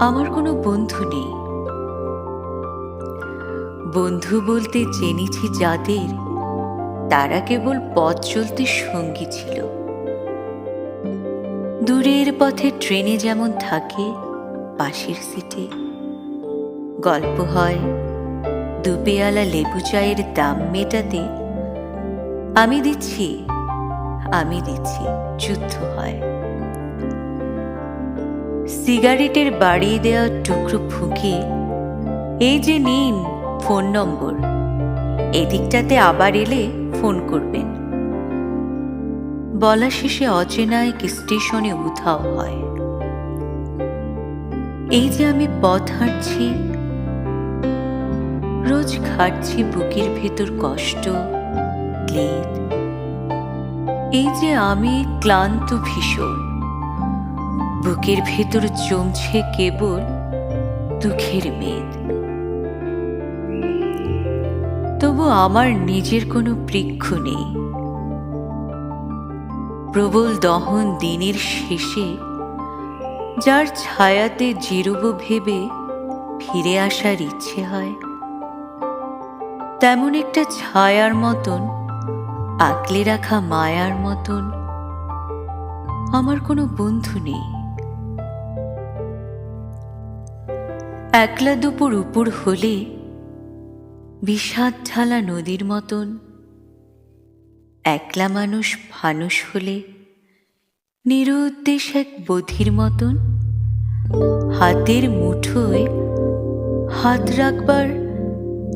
আমার কোনো বন্ধু নেই। বন্ধু বলতে জেনেছি যাদের, তারা কেবল পথ চলতে সঙ্গী ছিল। দূরের পথে ট্রেনে যেমন থাকে, পাশের সিটে গল্প হয় দুপেয়ালা লেবু চায়ের দাম মেটাতে। আমি দিচ্ছি আমি দিচ্ছি, যুদ্ধ হয়। সিগারেটের বাড়িয়ে দেওয়া টুকরো ফুঁকে। এই যে নিন ফোন নম্বর। এদিকটাতে আবার এলে ফোন করবেন। বলা শেষে অচেনা এক স্টেশনে উধাও হয়। এই যে আমি পথ হাঁটছি, রোজ খাটছি বুকের ভেতর কষ্ট, ক্লেদ। এই যে আমি ক্লান্ত ভীষণ। বুকের ভেতর জমছে কেবল দুঃখের মেদ। তবু আমার নিজের কোনো বৃক্ষ নেই। প্রবল দহন দিনের শেষে যার ছায়াতে জিরুব ভেবে ফিরে আসার ইচ্ছে হয়, তেমন একটা ছায়ার মতন, আঁকলে রাখা মায়ার মতন আমার কোনো বন্ধু নেই। একলা দুপুর উপর হলে বিষাদ ঢালা নদীর মতন একলা মানুষ ফানুষ হলে নিরুদ্দেশ এক বধির মতন হাতের মুঠোয় হাত রাখবার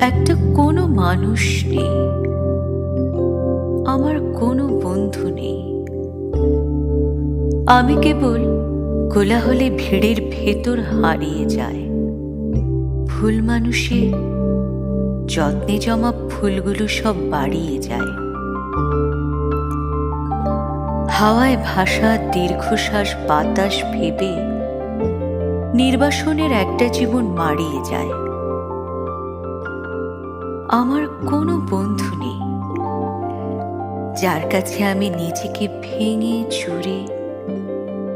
একটা কোনো মানুষ নেই, আমার কোনো বন্ধু নেই। আমি কেবল কোলাহলে ভিড়ের ভেতর হারিয়ে যায় ভুল মানুষে যত্নে জমা ফুলগুলো সব বাড়িয়ে যায়। হাওয়ায় ভাষা দীর্ঘশ্বাস বাতাস ভেবে নির্বাসনের একটা জীবন মারিয়ে যায়। আমার কোনো বন্ধু নেই। যার কাছে আমি নিজেকে ভেঙে চুরে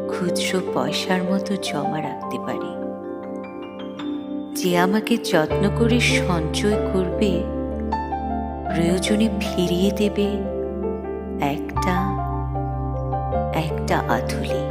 খুচরো পয়সার মতো জমা রাখতে পারি। যে আমাকে যত্ন করে সঞ্চয় করবে প্রয়োজনে ফিরিয়ে দেবে একটা একটা আধুলি